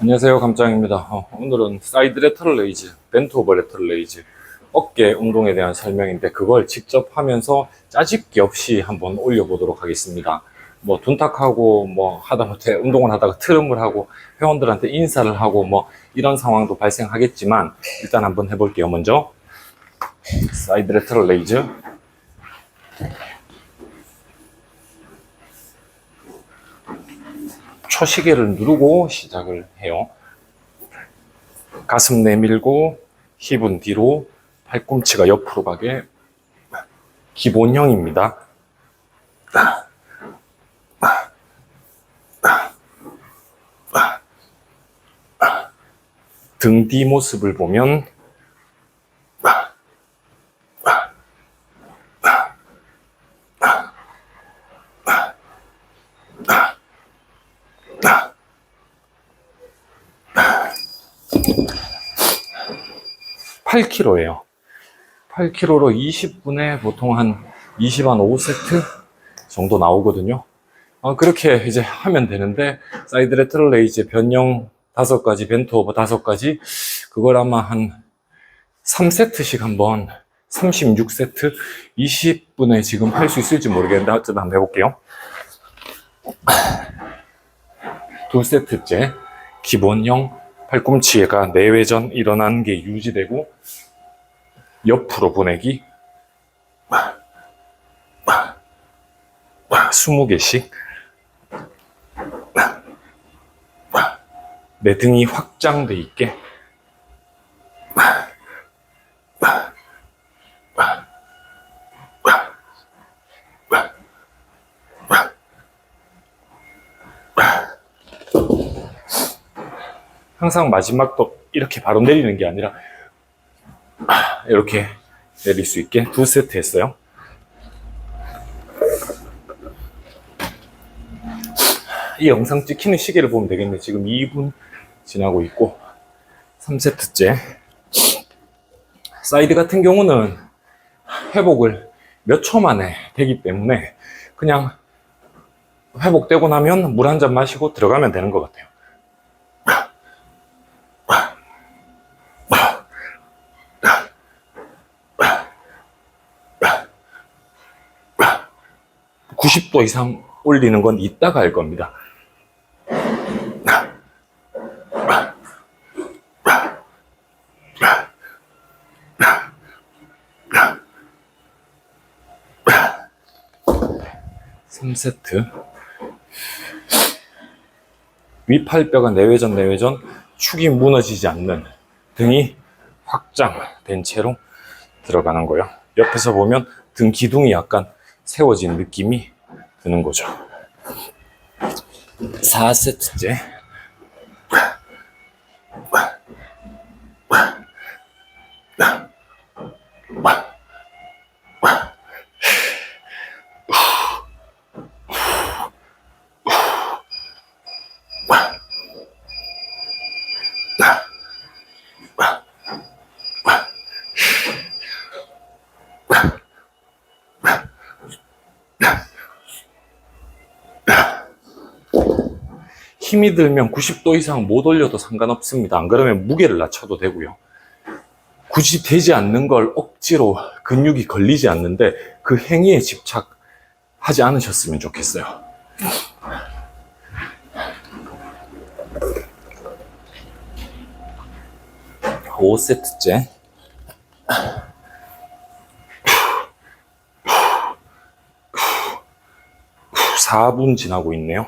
안녕하세요 감짱입니다. 어, 오늘은 사이드 레터럴 레이즈 벤트 오버 레터럴 레이즈 어깨 운동에 대한 설명인데 그걸 직접 하면서 짜집기 없이 한번 올려보도록 하겠습니다. 뭐 둔탁하고 뭐 하다못해 운동을 하다가 트름을 하고 회원들한테 인사를 하고 뭐 이런 상황도 발생하겠지만 일단 한번 해볼게요. 먼저 사이드 레터럴 레이즈 초시계를 누르고 시작을 해요. 가슴 내밀고 힙은 뒤로 팔꿈치가 옆으로 가게 기본형입니다. 등 뒤 모습을 보면 팔 k g 예요 8kg로 20분에 보통 한 20, 한 5세트 정도 나오거든요. 어, 그렇게 이제 하면 되는데, 사이드 레트럴 레이즈 변형 5가지, 벤트 오버 5가지, 그걸 아마 한 3세트씩 한번 36세트 20분에 지금 할 수 있을지 모르겠는데, 어쨌든 한번 해볼게요. 두 세트째, 기본형 팔꿈치가 내외전 일어나는 게 유지되고, 옆으로 보내기? 20개씩? 내 등이 확장돼 있게? 항상 마지막도 이렇게 바로 내리는 게 아니라 이렇게 내릴 수 있게 두 세트 했어요. 이 영상 찍히는 시계를 보면 되겠네. 지금 2분 지나고 있고 3세트째. 사이드 같은 경우는 회복을 몇 초 만에 되기 때문에 그냥 회복되고 나면 물 한 잔 마시고 들어가면 되는 것 같아요. 구십 도 이상 올리는 건 이따가 할 겁니다. 삼세트 위팔뼈가 내외전 내외전 축이 무너지지 않는 등이 확장된 채로 들어가는 거예요. 옆에서 보면 등 기둥이 약간 세워진 느낌이 드는 거죠. 4세트째. 힘이 들면 90도 이상 못 올려도 상관없습니다. 안 그러면 무게를 낮춰도 되고요. 굳이 되지 않는 걸 억지로 근육이 걸리지 않는데 그 행위에 집착하지 않으셨으면 좋겠어요. 오세트째 4분 지나고 있네요.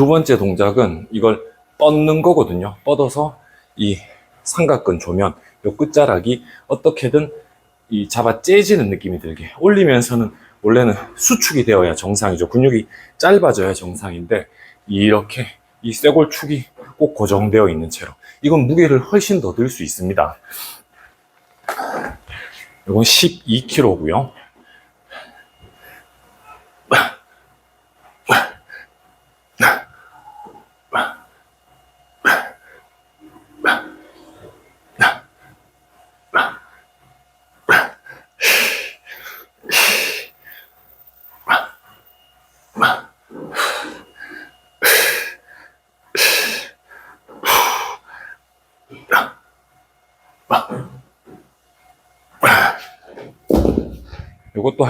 두 번째 동작은 이걸 뻗는 거거든요. 뻗어서 이 삼각근 조면, 요 끝자락이 어떻게든 이 잡아 째지는 느낌이 들게 올리면서는 원래는 수축이 되어야 정상이죠. 근육이 짧아져야 정상인데 이렇게 이 쇄골축이 꼭 고정되어 있는 채로 이건 무게를 훨씬 더 들 수 있습니다. 이건 12kg고요.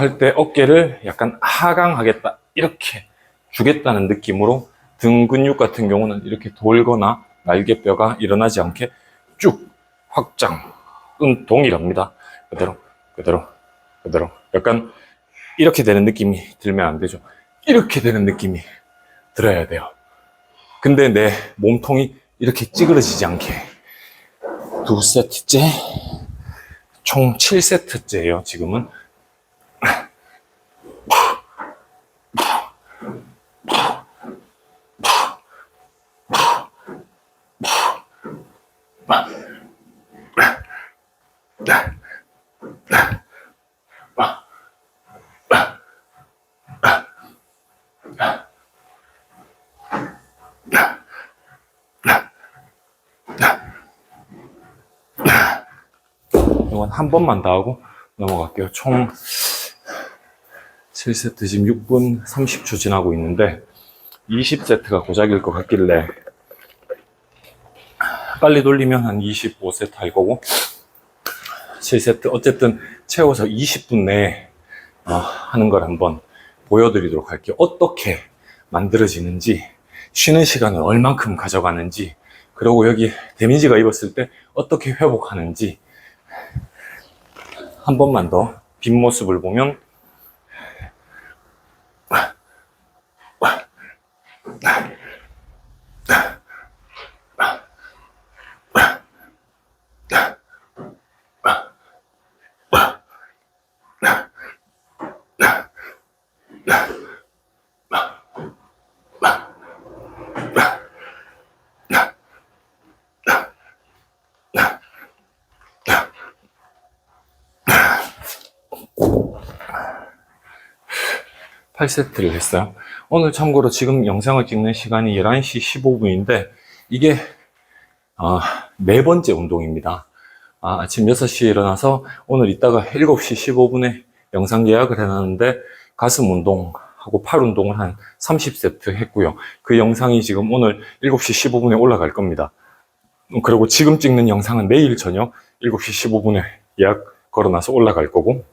할 때 어깨를 약간 하강하겠다. 이렇게 주겠다는 느낌으로 등 근육 같은 경우는 이렇게 돌거나 날개뼈가 일어나지 않게 쭉 확장. 은 동일합니다. 그대로, 그대로, 그대로. 약간 이렇게 되는 느낌이 들면 안 되죠. 이렇게 되는 느낌이 들어야 돼요. 근데 내 몸통이 이렇게 찌그러지지 않게 두 세트째, 총 7세트째예요, 지금은. 이건 한 번만 더 하고 넘어갈게요. 총 7세트 지금 6분 30초 지나고 있는데 20세트가 고작일 것 같길래 빨리 돌리면 한 25세트 할 거고 7세트 어쨌든 채워서 20분 내에 어, 하는 걸 한번 보여드리도록 할게요. 어떻게 만들어지는지 쉬는 시간을 얼만큼 가져가는지 그리고 여기 데미지가 입었을 때 어떻게 회복하는지 한 번만 더 뒷모습을 보면 팔세트를 했어요. 오늘 참고로 지금 영상을 찍는 시간이 11시 15분인데 이게 아, 네 번째 운동입니다. 아, 침 6시에 일어나서 오늘 이따가 7시 15분에 영상 예약을 해놨는데 가슴 운동하고 팔 운동을 한 30세트 했고요. 그 영상이 지금 오늘 7시 15분에 올라갈 겁니다. 음, 그리고 지금 찍는 영상은 내일 저녁 7시 15분에 예약 걸어놔서 올라갈 거고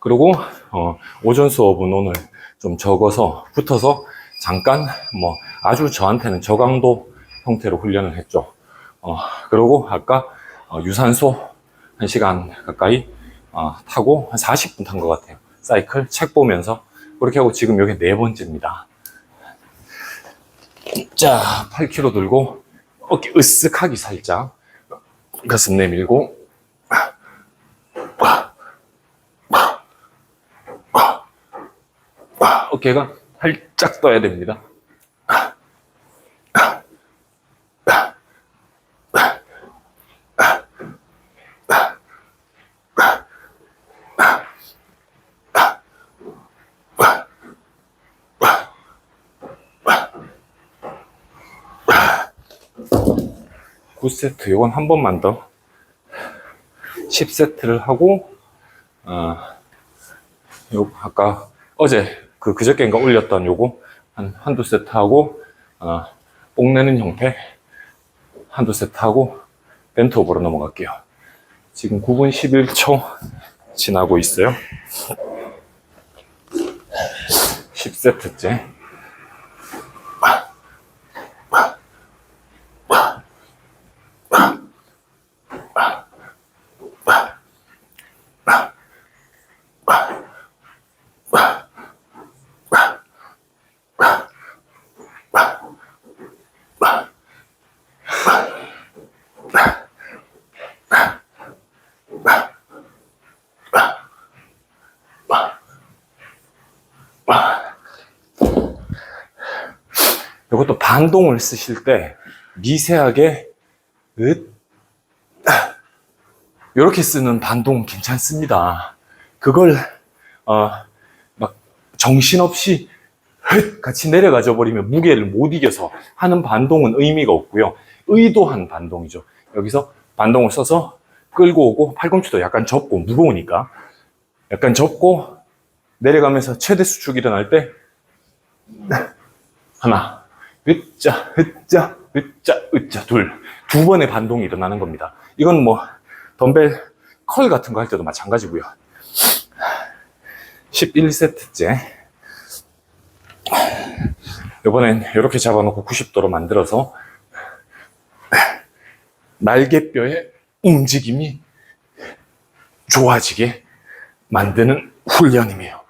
그리고 어, 오전 수업은 오늘 좀 적어서 붙어서 잠깐 뭐 아주 저한테는 저강도 형태로 훈련을 했죠. 어, 그리고 아까 어, 유산소 1시간 가까이 어, 타고 한 40분 탄 것 같아요. 사이클 책 보면서 그렇게 하고 지금 여기 네 번째입니다. 자, 8kg 들고 어깨 으쓱하기 살짝 가슴 내밀고 어깨가 살짝 떠야 됩니다. 구세트 이건 한 번만 더 10세트를 하고 어, 요 아까 어제 그 그저께인가 올렸던 요거 한 한두 세트 하고 어, 뽕내는 형태 한두 세트 하고 벤트오버로 넘어갈게요. 지금 9분 11초 지나고 있어요. 10세트째. 이것도 반동을 쓰실 때 미세하게 으 이렇게 쓰는 반동 괜찮습니다. 그걸 어, 막 정신없이 헥 같이 내려가져 버리면 무게를 못 이겨서 하는 반동은 의미가 없고요. 의도한 반동이죠. 여기서 반동을 써서 끌고 오고 팔꿈치도 약간 접고 무거우니까 약간 접고 내려가면서 최대 수축 일어날 때 하나 으짜 으짜 으짜 으짜 둘 두 번의 반동이 일어나는 겁니다. 이건 뭐 덤벨 컬 같은 거 할 때도 마찬가지고요. 11세트째. 이번엔 이렇게 잡아놓고 90도로 만들어서 날개뼈의 움직임이 좋아지게 만드는 훈련이에요.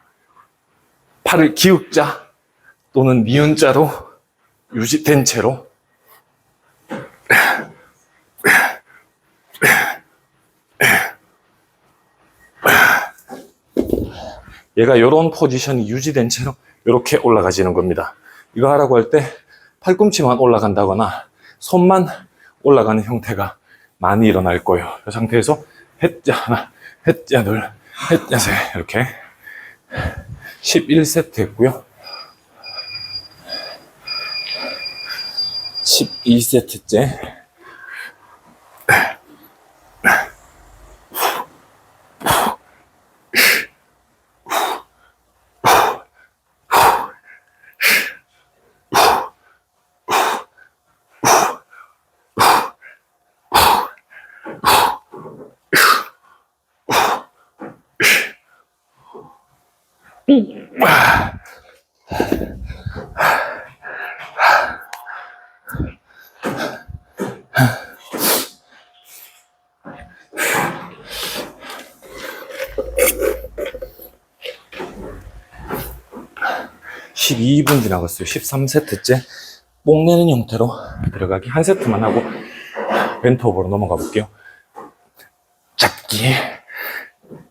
팔을 기읍자 또는 니은자로 유지된 채로 얘가 이런 포지션이 유지된 채로 이렇게 올라가지는 겁니다. 이거 하라고 할 때 팔꿈치만 올라간다거나 손만 올라가는 형태가 많이 일어날 거예요. 이 상태에서 햇자 하나, 햇자 둘, 햇자 셋 이렇게 11세트 했고요. 12세트째 십이 분 지나갔어요. 13세트째 뽕내는 형태로 들어가기 한 세트만 하고 벤트오버로 넘어가 볼게요. 잡기,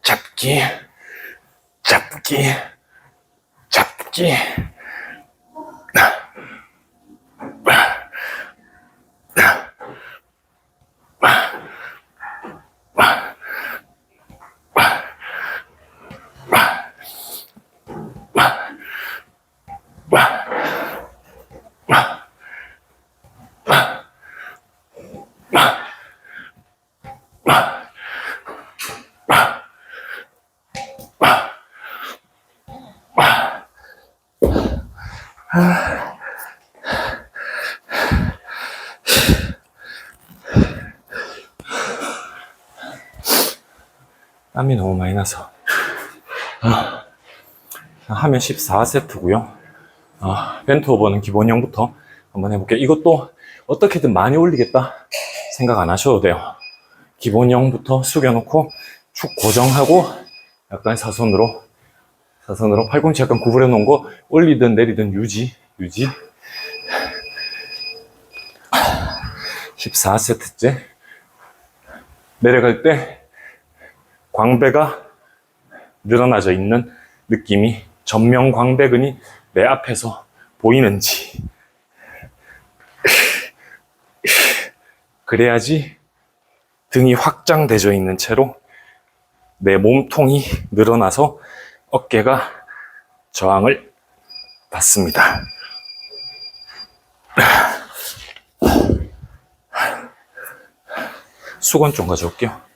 잡기, 잡기, 잡기. 땀이 너무 많이 나서. 아, 하면 14세트고요. 아, 벤트 오버는 기본형부터 한번 해볼게요. 이것도 어떻게든 많이 올리겠다 생각 안 하셔도 돼요. 기본형부터 숙여놓고 축 고정하고 약간 사선으로 사선으로 팔꿈치 약간 구부려 놓은 거 올리든 내리든 유지 유지 14세트째 내려갈 때 광배가 늘어나져 있는 느낌이 전면 광배근이 내 앞에서 보이는지 그래야지 등이 확장되어 있는 채로 내 몸통이 늘어나서 어깨가 저항을 받습니다. 수건 좀 가져올게요.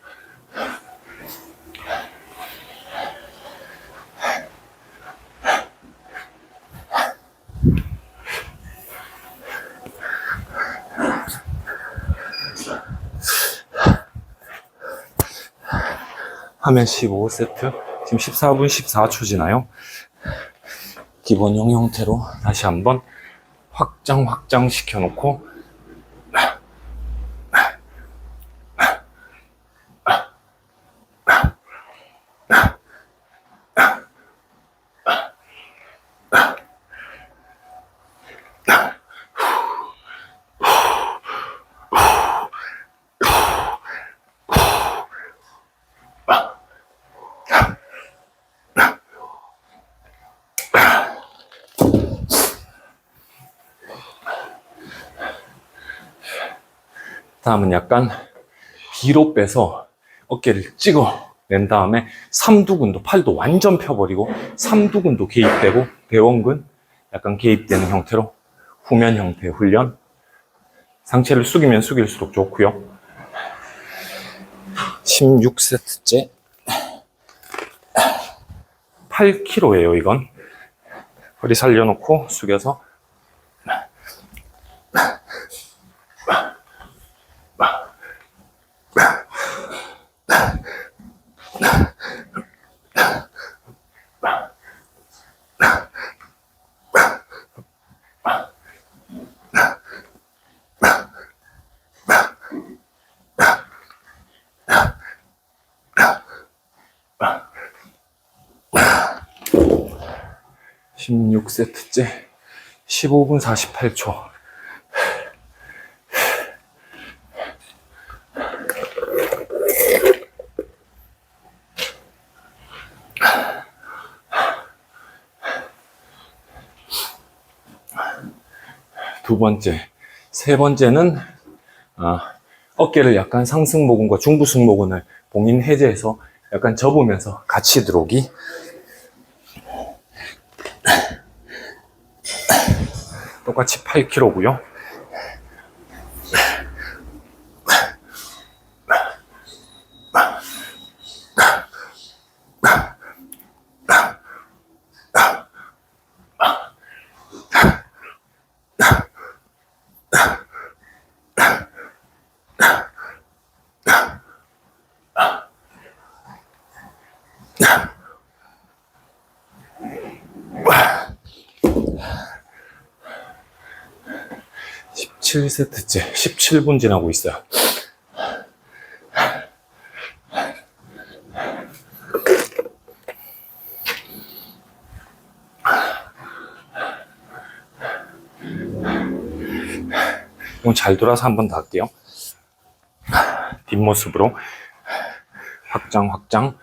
하면 15세트. 지금 14분 14초 지나요. 기본형 형태로 다시 한번 확장 확장 시켜놓고 다음은 약간 뒤로 빼서 어깨를 찍어 낸 다음에 삼두근도 팔도 완전 펴버리고 삼두근도 개입되고 대원근 약간 개입되는 형태로 후면 형태의 훈련. 상체를 숙이면 숙일수록 좋고요. 16세트째 8kg예요 이건. 허리 살려놓고 숙여서 16세트째 15분 48초. 두 번째, 세 번째는 아, 어깨를 약간 상승 모근과 중부승 모근을 봉인 해제해서 약간 접으면서 같이 들어오기. 똑같이 8kg고요. 십 17세트째 17분 지나고 있어요. 이건 잘 돌아서 한 번 더 할게요. 뒷모습으로 확장 확장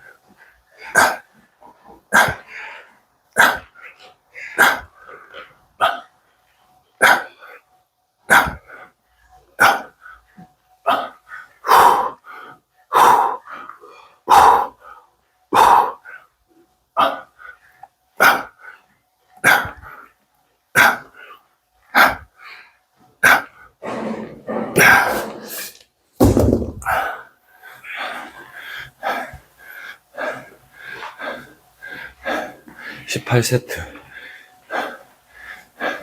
십팔 세트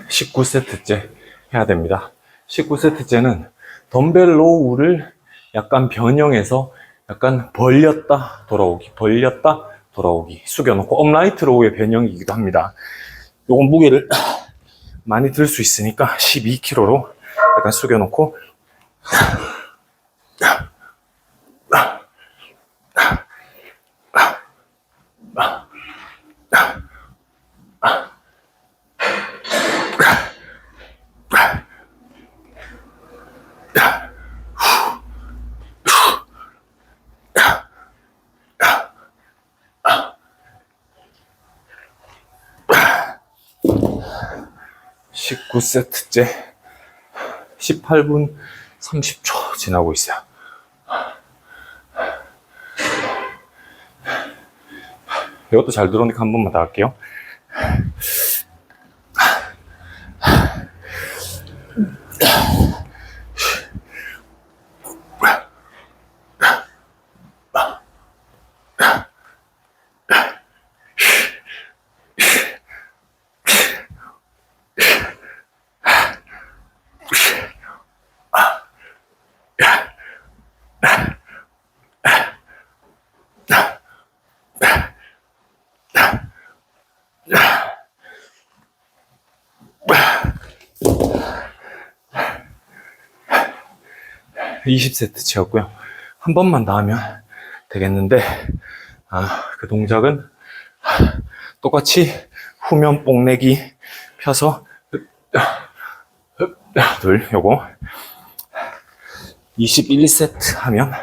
19세트째 해야 됩니다. 19세트째는 덤벨 로우를 약간 변형해서 약간 벌렸다 돌아오기, 벌렸다 돌아오기, 숙여놓고 업라이트 로우의 변형이기도 합니다. 요건 무게를 많이 들 수 있으니까 12kg로 약간 숙여놓고 십 19 세트째 18분 30초 지나고 있어요. 이것도 잘 들어오니까 한 번만 더 할게요. 이십 세트 채웠고요. 한 번만 더 하면 되겠는데, 아, 그 동작은 똑같이 후면 뽕내기 펴서, 둘, 요거. 21세트 하면,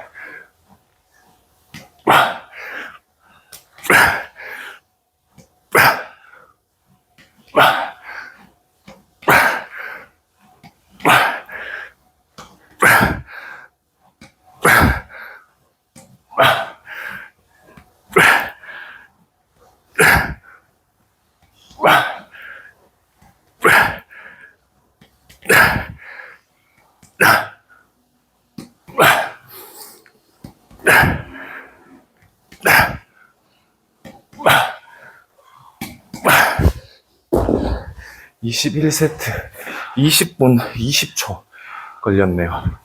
이십일 세트 20분 20초 걸렸네요.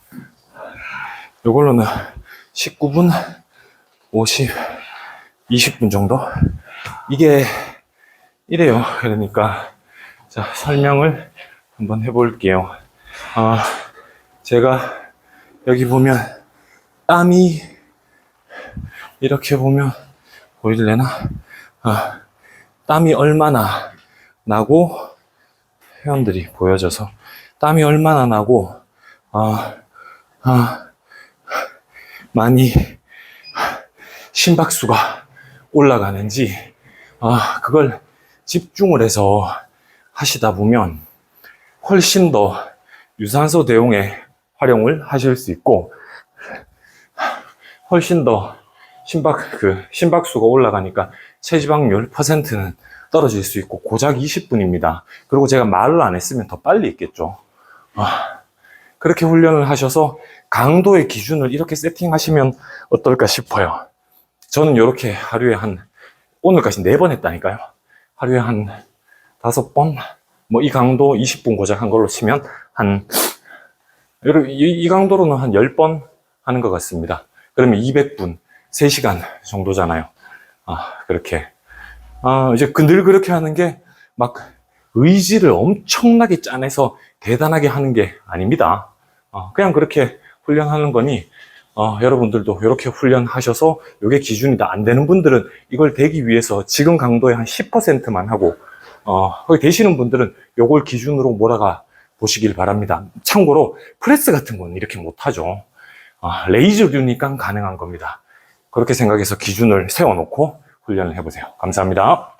요걸로는 19분 50, 20분 정도? 이게 이래요. 그러니까, 자, 설명을 한번 해볼게요. 아, 제가 여기 보면 땀이 이렇게 보면 보일래나? 아, 땀이 얼마나 나고 회원들이 보여져서 땀이 얼마나 나고 아, 아, 많이 심박수가 올라가는지 아, 그걸 집중을 해서 하시다 보면 훨씬 더 유산소 대용에 활용을 하실 수 있고 훨씬 더 심박 그 심박수가 올라가니까 체지방률 퍼센트는 떨어질 수 있고 고작 20분입니다. 그리고 제가 말을 안 했으면 더 빨리 있겠죠. 아, 그렇게 훈련을 하셔서 강도의 기준을 이렇게 세팅하시면 어떨까 싶어요. 저는 이렇게 하루에 한 오늘까지 네번 했다니까요. 하루에 한 다섯 번, 뭐 이 강도 20분 고작 한 걸로 치면 한 이, 이 강도로는 한 10번 하는 것 같습니다. 그러면 200분, 3시간 정도잖아요. 아, 그렇게. 아, 이제 그늘 그렇게 하는 게 막 의지를 엄청나게 짜내서 대단하게 하는 게 아닙니다. 어, 그냥 그렇게 훈련하는 거니, 어, 여러분들도 이렇게 훈련하셔서 이게 기준이 다 안 되는 분들은 이걸 되기 위해서 지금 강도의 한 10%만 하고, 어, 되시는 분들은 요걸 기준으로 몰아가 보시길 바랍니다. 참고로 프레스 같은 건 이렇게 못하죠. 아, 레이저류니까 가능한 겁니다. 그렇게 생각해서 기준을 세워놓고 훈련을 해보세요. 감사합니다.